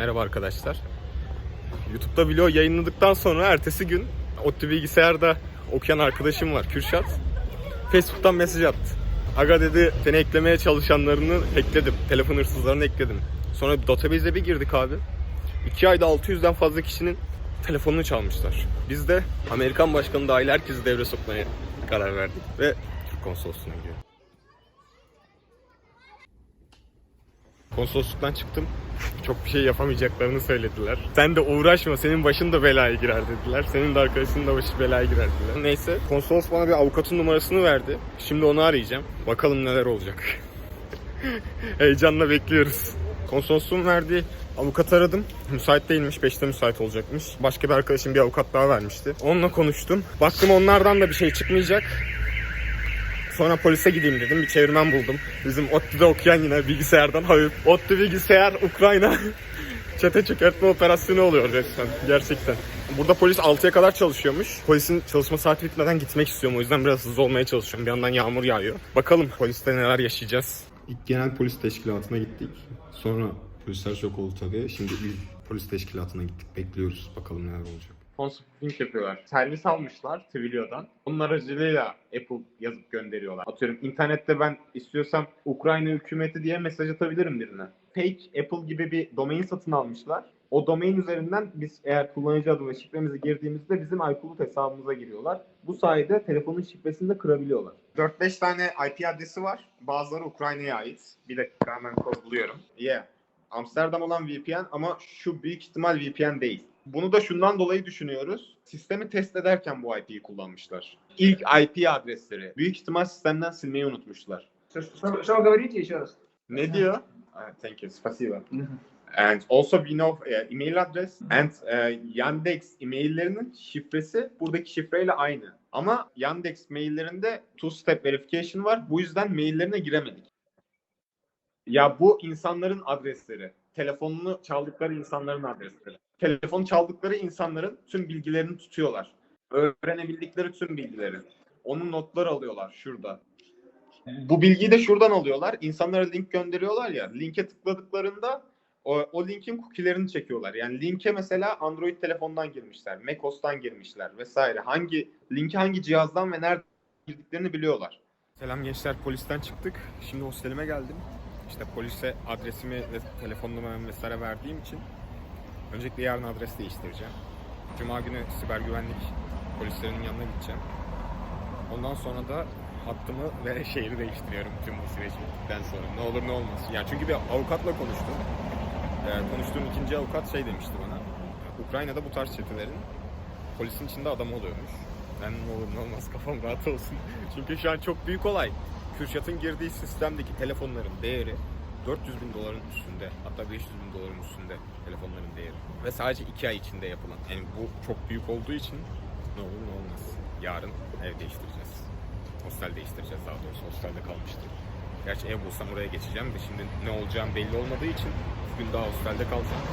Merhaba arkadaşlar. YouTube'da vlog yayınladıktan sonra ertesi gün ODTÜ bilgisayarda okuyan arkadaşım var Kürşat. Facebook'tan mesaj attı. Aga dedi seni eklemeye çalışanlarını ekledim. Telefon hırsızlarını ekledim. Sonra database'e bir girdik abi. 2 ayda 600'den fazla kişinin telefonunu çalmışlar. Biz de Amerikan başkanı dahil herkesi devre sokmaya karar verdik. Ve Türk konsolosluğuna gidiyorum. Konsolosluktan çıktım. Çok bir şey yapamayacaklarını söylediler. Sen de uğraşma senin başın da belaya girer dediler. Senin de arkadaşının da başı belaya girer dediler. Neyse konsolos bana bir avukatın numarasını verdi. Şimdi onu arayacağım. Bakalım neler olacak. Heyecanla bekliyoruz. Konsolosluğun verdiği avukat aradım. Müsait değilmiş. 5'te müsait olacakmış. Başka bir arkadaşım bir avukat daha vermişti. Onunla konuştum. Baktım onlardan da bir şey çıkmayacak. Sonra polise gideyim dedim. Bir çevirmen buldum. Bizim ODTÜ'de okuyan yine bilgisayardan Habib. ODTÜ bilgisayar Ukrayna çete çökertme operasyonu oluyor resmen. Gerçekten. Burada polis 6'ya kadar çalışıyormuş. Polisin çalışma saati bitmeden gitmek istiyorum. O yüzden biraz hızlı olmaya çalışıyorum. Bir yandan yağmur yağıyor. Bakalım poliste neler yaşayacağız. İlk genel polis teşkilatına gittik. Sonra polisler şok oldu tabii. Şimdi il polis teşkilatına gittik. Bekliyoruz. Bakalım neler olacak. Sponsoring yapıyorlar. Servis almışlar Twilio'dan. Onun aracılığıyla Apple yazıp gönderiyorlar. Atıyorum internette ben istiyorsam Ukrayna hükümeti diye mesaj atabilirim birine. Fake Apple gibi bir domain satın almışlar. O domain üzerinden biz eğer kullanıcı adı ve şifremizi girdiğimizde bizim iCloud hesabımıza giriyorlar. Bu sayede telefonun şifresini de kırabiliyorlar. 4-5 tane IP adresi var. Bazıları Ukrayna'ya ait. Bir dakika hemen kod buluyorum. Yeah. Amsterdam olan VPN ama şu büyük ihtimal VPN değil. Bunu da şundan dolayı düşünüyoruz. Sistemi test ederken bu IP'yi kullanmışlar. İlk IP adresleri. Büyük ihtimal sistemden silmeyi unutmuşlar. Что, что, что вы говорите еще раз? Ne diyor? Ah, Thank you. Spasiba. And also we know uh, email address and uh, Yandex emaillerinin şifresi buradaki şifreyle aynı. Ama Yandex maillerinde two step verification var. Bu yüzden maillerine giremedik. Ya bu insanların adresleri. Telefonunu çaldıkları insanların adresleri. Telefonu çaldıkları insanların tüm bilgilerini tutuyorlar. Öğrenebildikleri tüm bilgileri. Onun notları alıyorlar şurada. Bu bilgiyi de şuradan alıyorlar. İnsanlara link gönderiyorlar ya. Linke tıkladıklarında o, o linkin cookie'lerini çekiyorlar. Yani linke mesela Android telefondan girmişler, macOS'tan girmişler vesaire. Hangi linki hangi cihazdan ve nerede girdiklerini biliyorlar. Selam gençler polisten çıktık. Şimdi hostelime geldim. İşte polise adresimi ve telefon numaramı vesaire verdiğim için öncelikle yarın adres değiştireceğim. Cuma günü siber güvenlik polislerinin yanına gideceğim. Ondan sonra da hattımı ve şehri değiştiriyorum tüm bu süreç bittikten sonra. Ne olur ne olmaz. Yani çünkü bir avukatla konuştum. Ee, konuştuğum ikinci avukat şey demişti bana. Ukrayna'da bu tarz çetelerin polisin içinde adam oluyormuş. Ben ne olur ne olmaz kafam rahat olsun. Çünkü şu an çok büyük olay. Kürşat'ın girdiği sistemdeki telefonların değeri 400 bin doların üstünde. Hatta 500 bin doların üstünde telefonların değeri. Ve sadece 2 ay içinde yapılan. Yani bu çok büyük olduğu için ne olur ne olmaz. Yarın ev değiştireceğiz. Hostel değiştireceğiz daha doğrusu. Hostelde kalmıştık. Gerçi ev bulsam oraya geçeceğim de şimdi ne olacağım belli olmadığı için bugün daha hostelde kalacağım.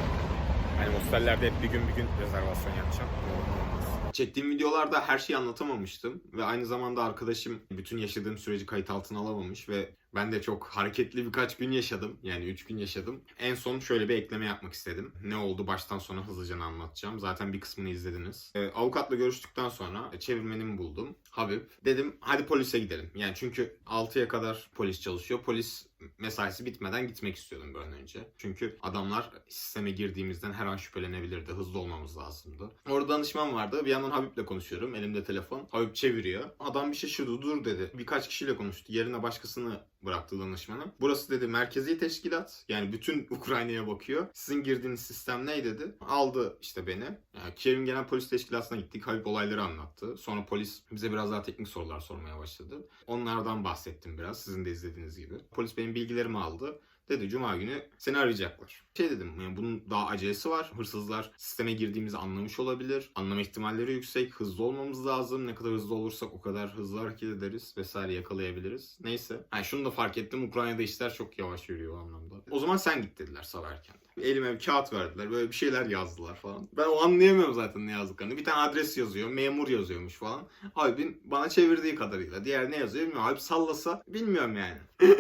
Yani hostellerde hep bir gün bir gün rezervasyon yapacağım. Ne olmaz. Çektiğim videolarda her şeyi anlatamamıştım ve aynı zamanda arkadaşım bütün yaşadığım süreci kayıt altına alamamış ve ben de çok hareketli birkaç gün yaşadım. Yani 3 gün yaşadım. En son şöyle bir ekleme yapmak istedim. Ne oldu baştan sona hızlıca anlatacağım. Zaten bir kısmını izlediniz. Ee, avukatla görüştükten sonra çevirmenimi buldum. Habib. Dedim hadi polise gidelim. Yani çünkü 6'ya kadar polis çalışıyor. Polis mesaisi bitmeden gitmek istiyordum bir an önce. Çünkü adamlar sisteme girdiğimizden her an şüphelenebilirdi. Hızlı olmamız lazımdı. Orada danışman vardı. Bir yandan Habib'le konuşuyorum. Elimde telefon. Habib çeviriyor. Adam bir şaşırdı. Dur dedi. Birkaç kişiyle konuştu. Yerine başkasını bıraktı danışmanı. Burası dedi merkezi teşkilat. Yani bütün Ukrayna'ya bakıyor. Sizin girdiğiniz sistem ne dedi? Aldı işte beni. Yani Kiev'in genel polis teşkilatına gittik. Habib olayları anlattı. Sonra polis bize biraz daha teknik sorular sormaya başladı. Onlardan bahsettim biraz. Sizin de izlediğiniz gibi. Polis benim bilgilerimi aldı. Dedi cuma günü seni arayacaklar. Şey dedim yani bunun daha acelesi var. Hırsızlar sisteme girdiğimizi anlamış olabilir. Anlama ihtimalleri yüksek. Hızlı olmamız lazım. Ne kadar hızlı olursak o kadar hızlı hareket ederiz vesaire yakalayabiliriz. Neyse. Yani şunu da fark ettim. Ukrayna'da işler çok yavaş yürüyor o anlamda. O zaman sen git dediler sabah erken. Elime bir kağıt verdiler. Böyle bir şeyler yazdılar falan. Ben o anlayamıyorum zaten ne yazdıklarını. Bir tane adres yazıyor. Memur yazıyormuş falan. Habibin bana çevirdiği kadarıyla. Diğer ne yazıyor bilmiyorum. Habib sallasa bilmiyorum yani.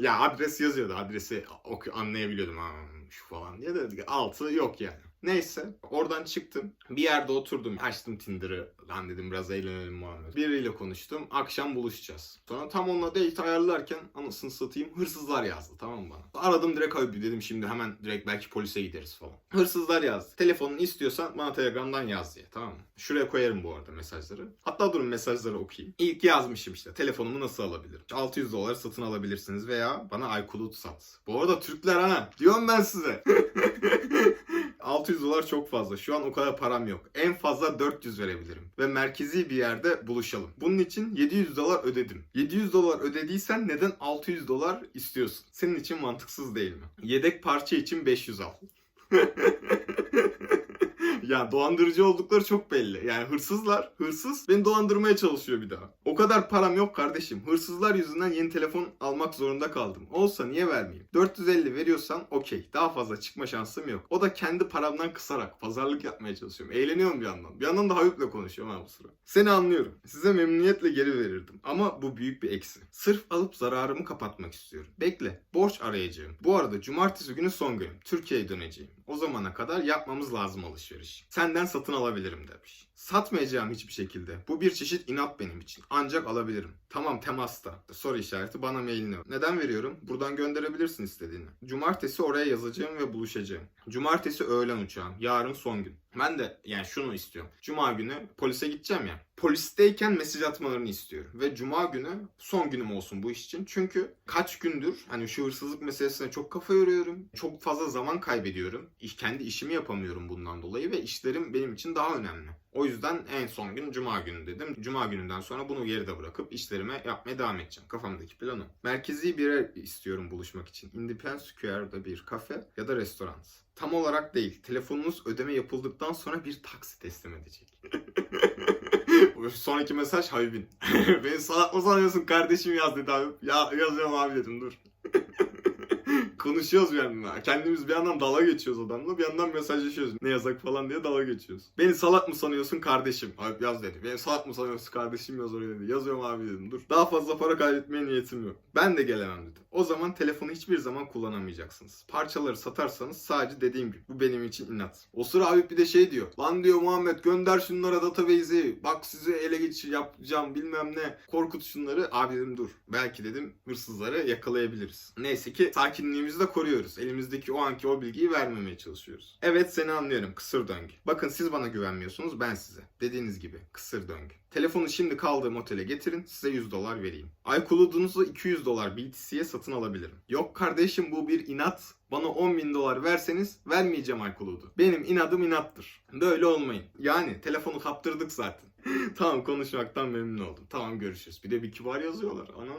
ya adres yazıyordu. Adresi oku- anlayabiliyordum. Ha, oluyormuş falan diye dedik altı yok yani. Neyse oradan çıktım. Bir yerde oturdum. Açtım Tinder'ı. Lan dedim biraz eğlenelim Muhammed. Biriyle konuştum. Akşam buluşacağız. Sonra tam onunla date ayarlarken anasını satayım hırsızlar yazdı tamam bana. Aradım direkt abi dedim şimdi hemen direkt belki polise gideriz falan. Hırsızlar yazdı. Telefonunu istiyorsan bana Telegram'dan yaz diye tamam mı? Şuraya koyarım bu arada mesajları. Hatta durun mesajları okuyayım. İlk yazmışım işte telefonumu nasıl alabilirim? 600 dolar satın alabilirsiniz veya bana iCloud sat. Bu arada Türkler ha. Diyorum ben size. 600 dolar çok fazla. Şu an o kadar param yok. En fazla 400 verebilirim. Ve merkezi bir yerde buluşalım. Bunun için 700 dolar ödedim. 700 dolar ödediysen neden 600 dolar istiyorsun? Senin için mantıksız değil mi? Yedek parça için 500 al. ya dolandırıcı oldukları çok belli. Yani hırsızlar, hırsız beni dolandırmaya çalışıyor bir daha. O kadar param yok kardeşim. Hırsızlar yüzünden yeni telefon almak zorunda kaldım. Olsa niye vermeyeyim? 450 veriyorsan okey. Daha fazla çıkma şansım yok. O da kendi paramdan kısarak pazarlık yapmaya çalışıyorum. Eğleniyorum bir yandan. Bir yandan da Hayup'la konuşuyorum ha bu sıra. Seni anlıyorum. Size memnuniyetle geri verirdim. Ama bu büyük bir eksi. Sırf alıp zararımı kapatmak istiyorum. Bekle. Borç arayacağım. Bu arada cumartesi günü son günüm. Türkiye'ye döneceğim. O zamana kadar yapmamız lazım alışveriş. Senden satın alabilirim demiş. Satmayacağım hiçbir şekilde. Bu bir çeşit inat benim için. Ancak alabilirim. Tamam temasta. Soru işareti bana mailini. Neden veriyorum? Buradan gönderebilirsin istediğini. Cumartesi oraya yazacağım ve buluşacağım. Cumartesi öğlen uçağım. Yarın son gün. Ben de yani şunu istiyorum. Cuma günü polise gideceğim ya. Polisteyken mesaj atmalarını istiyorum. Ve cuma günü son günüm olsun bu iş için. Çünkü kaç gündür hani şu hırsızlık meselesine çok kafa yoruyorum. Çok fazla zaman kaybediyorum. Kendi işimi yapamıyorum bundan dolayı ve işlerim benim için daha önemli. O yüzden en son gün cuma günü dedim. Cuma gününden sonra bunu geride bırakıp işlerime yapmaya devam edeceğim. Kafamdaki planı. Merkezi bir istiyorum buluşmak için. Independence Square'da bir kafe ya da restoran. Tam olarak değil. Telefonunuz ödeme yapıldıktan sonra bir taksi teslim edecek. Sonraki mesaj Habib'in. Beni salak mı sanıyorsun kardeşim yaz dedi abi. Ya yazıyorum abi dedim dur. Konuşuyoruz bir yandan. Kendimiz bir yandan dalga geçiyoruz adamla. Bir yandan mesajlaşıyoruz. Ne yazak falan diye dalga geçiyoruz. Beni salak mı sanıyorsun kardeşim? Abi yaz dedi. Beni salak mı sanıyorsun kardeşim yaz oraya dedi. Yazıyorum abi dedim. Dur. Daha fazla para kaybetmeye niyetim yok. Ben de gelemem dedim. O zaman telefonu hiçbir zaman kullanamayacaksınız. Parçaları satarsanız sadece dediğim gibi. Bu benim için inat. O sıra abi bir de şey diyor. Lan diyor Muhammed gönder şunlara database'i. Bak sizi ele geç yapacağım bilmem ne. Korkut şunları. Abi dedim dur. Belki dedim hırsızları yakalayabiliriz. Neyse ki sakinliğimizi de koruyoruz. Elimizdeki o anki o bilgiyi vermemeye çalışıyoruz. Evet seni anlıyorum. Kısır döngü. Bakın siz bana güvenmiyorsunuz ben size. Dediğiniz gibi kısır döngü. Telefonu şimdi kaldığım otele getirin size 100 dolar vereyim. iCloud'unuzu 200 dolar BTC'ye satın alabilirim. Yok kardeşim bu bir inat. Bana 10 bin dolar verseniz vermeyeceğim iCloud'u. Benim inadım inattır. Böyle olmayın. Yani telefonu kaptırdık zaten. tamam konuşmaktan memnun oldum. Tamam görüşürüz. Bir de bir kibar yazıyorlar. Ana.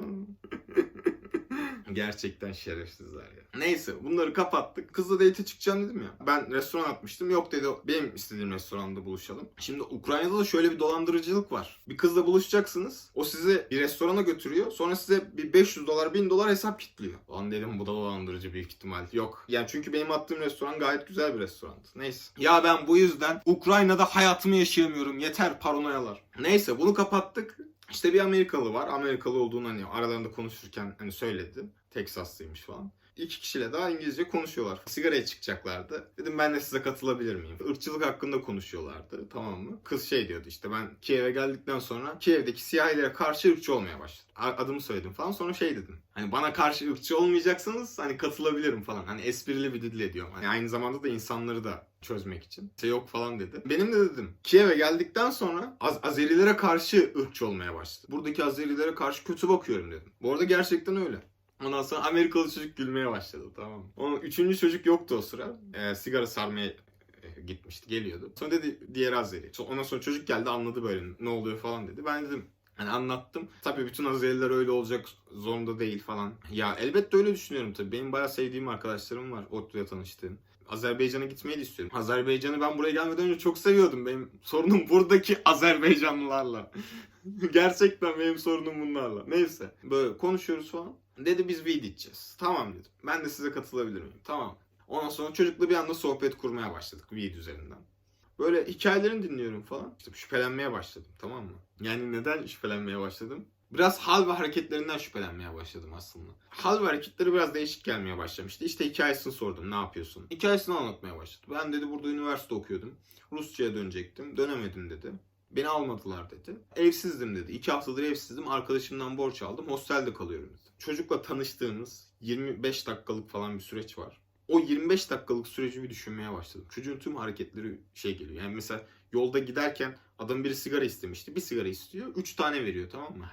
Gerçekten şerefsizler ya. Neyse bunları kapattık. Kızla date çıkacağım dedim ya. Ben restoran atmıştım. Yok dedi benim istediğim restoranda buluşalım. Şimdi Ukrayna'da da şöyle bir dolandırıcılık var. Bir kızla buluşacaksınız. O sizi bir restorana götürüyor. Sonra size bir 500 dolar 1000 dolar hesap kilitliyor. Lan dedim bu da dolandırıcı büyük ihtimal. Yok. Yani çünkü benim attığım restoran gayet güzel bir restorandı. Neyse. Ya ben bu yüzden Ukrayna'da hayatımı yaşayamıyorum. Yeter paranoyalar. Neyse bunu kapattık. İşte bir Amerikalı var. Amerikalı olduğunu hani aralarında konuşurken hani söyledi. Teksaslıymış falan. İki kişiyle daha İngilizce konuşuyorlar. Sigaraya çıkacaklardı. Dedim ben de size katılabilir miyim? Irkçılık hakkında konuşuyorlardı tamam mı? Kız şey diyordu işte ben Kiev'e geldikten sonra Kiev'deki siyahilere karşı ırkçı olmaya başladım. Adımı söyledim falan sonra şey dedim. Hani bana karşı ırkçı olmayacaksınız hani katılabilirim falan. Hani esprili bir dille ediyorum. Hani aynı zamanda da insanları da çözmek için. Şey yok falan dedi. Benim de dedim Kiev'e geldikten sonra Az- Azerilere karşı ırkçı olmaya başladı. Buradaki Azerilere karşı kötü bakıyorum dedim. Bu arada gerçekten öyle. Ondan sonra Amerikalı çocuk gülmeye başladı tamam mı? Onun üçüncü çocuk yoktu o sıra. Ee, sigara sarmaya e, gitmişti geliyordu. Sonra dedi diğer Azeri. Ondan sonra çocuk geldi anladı böyle ne oluyor falan dedi. Ben dedim Hani anlattım. Tabii bütün Azeriler öyle olacak zorunda değil falan. Ya elbette öyle düşünüyorum tabii. Benim bayağı sevdiğim arkadaşlarım var. ODTÜ'de tanıştığım. Azerbaycan'a gitmeyi de istiyorum. Azerbaycan'ı ben buraya gelmeden önce çok seviyordum. Benim sorunum buradaki Azerbaycanlılarla. Gerçekten benim sorunum bunlarla. Neyse. Böyle konuşuyoruz falan. Dedi biz weed içeceğiz. Tamam dedim. Ben de size katılabilir miyim? Tamam. Ondan sonra çocukla bir anda sohbet kurmaya başladık weed üzerinden. Böyle hikayelerini dinliyorum falan. İşte şüphelenmeye başladım tamam mı? Yani neden şüphelenmeye başladım? Biraz hal ve hareketlerinden şüphelenmeye başladım aslında. Hal ve hareketleri biraz değişik gelmeye başlamıştı. İşte hikayesini sordum ne yapıyorsun? Hikayesini anlatmaya başladı. Ben dedi burada üniversite okuyordum. Rusça'ya dönecektim. Dönemedim dedi. Beni almadılar dedi. Evsizdim dedi. İki haftadır evsizdim. Arkadaşımdan borç aldım. Hostelde kalıyorum dedi. Çocukla tanıştığımız 25 dakikalık falan bir süreç var. O 25 dakikalık süreci bir düşünmeye başladım. Çocuğun tüm hareketleri şey geliyor. Yani mesela yolda giderken adam biri sigara istemişti. Bir sigara istiyor. Üç tane veriyor tamam mı?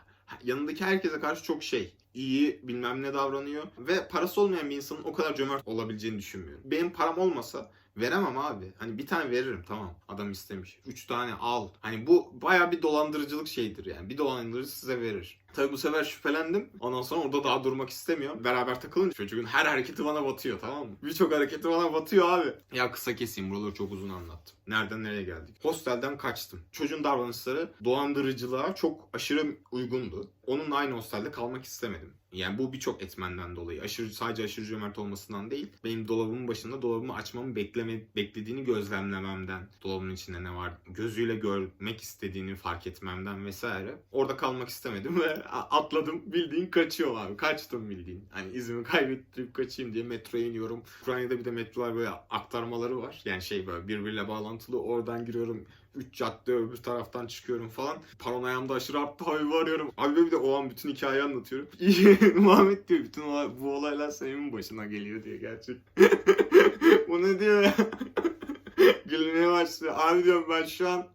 Yanındaki herkese karşı çok şey iyi bilmem ne davranıyor ve parası olmayan bir insanın o kadar cömert olabileceğini düşünmüyorum. Benim param olmasa veremem abi. Hani bir tane veririm tamam adam istemiş. Üç tane al. Hani bu baya bir dolandırıcılık şeydir yani. Bir dolandırıcı size verir. Tabi bu sefer şüphelendim. Ondan sonra orada daha durmak istemiyorum. Beraber takılınca çocuğun her hareketi bana batıyor tamam mı? Birçok hareketi bana batıyor abi. Ya kısa keseyim buraları çok uzun anlattım. Nereden nereye geldik? Hostelden kaçtım. Çocuğun davranışları dolandırıcılığa çok aşırı uygundu. Onunla aynı hostelde kalmak istemedim. Yani bu birçok etmenden dolayı. Aşırı sadece aşırı cömert olmasından değil. Benim dolabımın başında dolabımı açmamı bekleme, beklediğini gözlemlememden. Dolabımın içinde ne var gözüyle görmek istediğini fark etmemden vesaire. Orada kalmak istemedim ve atladım. Bildiğin kaçıyorum abi. Kaçtım bildiğin. Hani izimi kaybettirip kaçayım diye metroya iniyorum. Ukrayna'da bir de metrolar böyle aktarmaları var. Yani şey böyle birbiriyle bağlantılı. Oradan giriyorum. 3 cadde öbür taraftan çıkıyorum falan. Paranoyam da aşırı arttı. Abi arıyorum. Abi bir de o an bütün hikayeyi anlatıyorum. Muhammed diyor bütün olay, bu olaylar senin başına geliyor diye gerçek. bu ne diyor ya? Gülmeye başlıyor. Abi diyorum ben şu an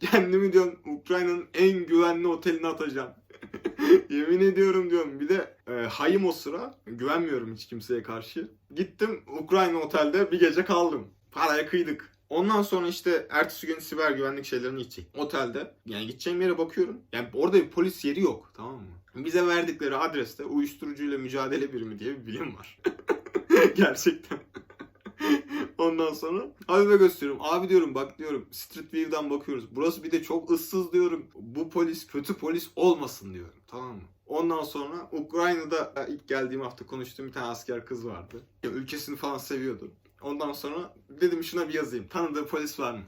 kendimi diyorum Ukrayna'nın en güvenli oteline atacağım. Yemin ediyorum diyorum. Bir de e, hayım o sıra. Güvenmiyorum hiç kimseye karşı. Gittim Ukrayna otelde bir gece kaldım. Paraya kıydık. Ondan sonra işte ertesi gün siber güvenlik şeylerini gidecek. Otelde yani gideceğim yere bakıyorum. Yani orada bir polis yeri yok tamam mı? Bize verdikleri adreste uyuşturucuyla mücadele birimi diye bir bilim var. Gerçekten. Ondan sonra abime gösteriyorum. Abi diyorum bak diyorum Street View'dan bakıyoruz. Burası bir de çok ıssız diyorum. Bu polis kötü polis olmasın diyorum. Tamam mı? Ondan sonra Ukrayna'da ilk geldiğim hafta konuştuğum bir tane asker kız vardı. Ya, ülkesini falan seviyordu. Ondan sonra dedim şuna bir yazayım. Tanıdığı polis var mı?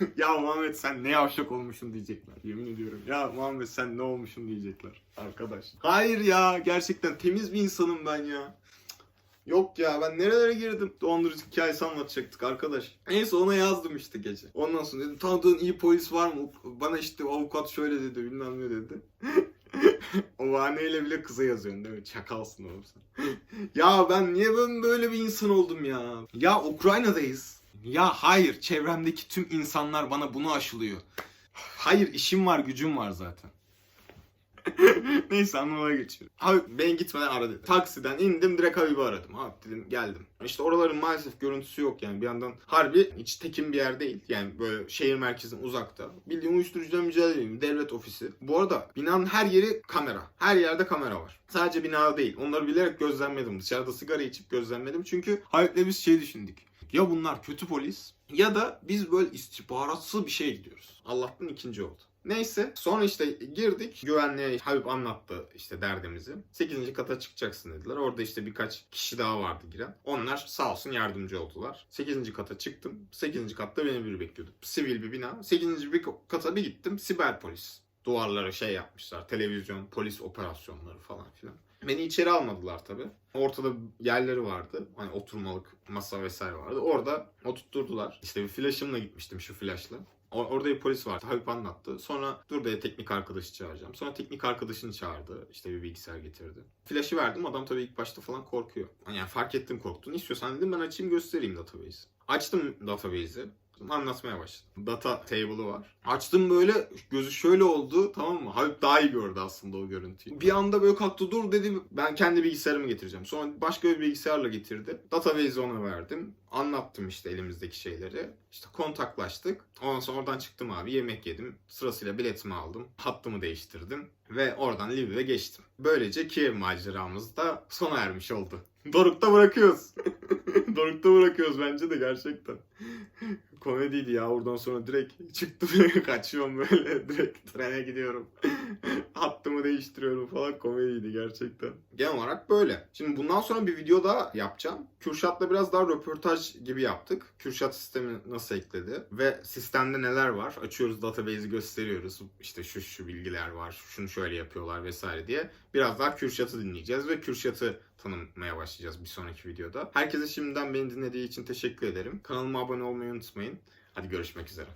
ya Muhammed sen ne yavşak olmuşsun diyecekler. Yemin ediyorum. Ya Muhammed sen ne olmuşsun diyecekler. Arkadaş. Hayır ya gerçekten temiz bir insanım ben ya. Yok ya ben nerelere girdim? Dondurucu hikayesi anlatacaktık arkadaş. Neyse ona yazdım işte gece. Ondan sonra dedim tanıdığın iyi polis var mı? Bana işte avukat şöyle dedi bilmem ne dedi. o bahaneyle bile kıza yazıyorsun değil mi? Çakalsın oğlum sen. ya ben niye ben böyle bir insan oldum ya? Ya Ukrayna'dayız. Ya hayır çevremdeki tüm insanlar bana bunu aşılıyor. Hayır işim var gücüm var zaten. Neyse anlamaya geçiyorum. Abi ben gitmeden ara dedi. Taksiden indim direkt Habib'i aradım. Abi dedim geldim. İşte oraların maalesef görüntüsü yok yani bir yandan. Harbi hiç tekin bir yer değil. Yani böyle şehir merkezinin uzakta. Bildiğin uyuşturucuyla mücadele. Devlet ofisi. Bu arada binanın her yeri kamera. Her yerde kamera var. Sadece binada değil. Onları bilerek gözlemledim. Dışarıda sigara içip gözlemledim. Çünkü Habib'le biz şey düşündük. Ya bunlar kötü polis ya da biz böyle istihbaratsı bir şey gidiyoruz. Allah'tan ikinci oldu. Neyse sonra işte girdik. Güvenliğe Habib anlattı işte derdimizi. 8. kata çıkacaksın dediler. Orada işte birkaç kişi daha vardı giren. Onlar sağ olsun yardımcı oldular. 8. kata çıktım. 8. katta beni biri bekliyordu. Sivil bir bina. 8. bir kata bir gittim. Siber polis. Duvarlara şey yapmışlar. Televizyon, polis operasyonları falan filan. Beni içeri almadılar tabi. Ortada yerleri vardı. Hani oturmalık masa vesaire vardı. Orada oturtturdular. İşte bir flaşımla gitmiştim şu flaşla. O- Orada bir polis vardı. Habib anlattı. Sonra dur dedi teknik arkadaşı çağıracağım. Sonra teknik arkadaşını çağırdı. İşte bir bilgisayar getirdi. Flaşı verdim. Adam tabii ilk başta falan korkuyor. Yani fark ettim korktuğunu. İstiyorsan dedim ben açayım göstereyim database'i. Açtım database'i. Anlatmaya başladım. Data table'ı var. Açtım böyle gözü şöyle oldu tamam mı? Habib daha iyi gördü aslında o görüntüyü. Bir anda böyle kalktı dur dedi ben kendi bilgisayarımı getireceğim. Sonra başka bir bilgisayarla getirdi. Database'i ona verdim. Anlattım işte elimizdeki şeyleri. İşte kontaklaştık. Ondan sonra oradan çıktım abi yemek yedim. Sırasıyla biletimi aldım. Hattımı değiştirdim. Ve oradan Lviv'e geçtim. Böylece Kiev maceramız da sona ermiş oldu. Doruk'ta bırakıyoruz. Doruk'ta bırakıyoruz bence de gerçekten. Komediydi ya. Oradan sonra direkt çıktım kaçıyorum böyle. Direkt trene gidiyorum. Hattımı değiştiriyorum falan komediydi gerçekten. Genel olarak böyle. Şimdi bundan sonra bir video daha yapacağım. Kürşat'la biraz daha röportaj gibi yaptık. Kürşat sistemi nasıl ekledi ve sistemde neler var? Açıyoruz database'i gösteriyoruz. İşte şu şu bilgiler var. Şunu şöyle yapıyorlar vesaire diye. Biraz daha Kürşat'ı dinleyeceğiz ve Kürşat'ı tanımaya başlayacağız bir sonraki videoda. Herkese şimdiden beni dinlediği için teşekkür ederim. Kanalıma abone olmayı unutmayın. Hadi görüşmek üzere.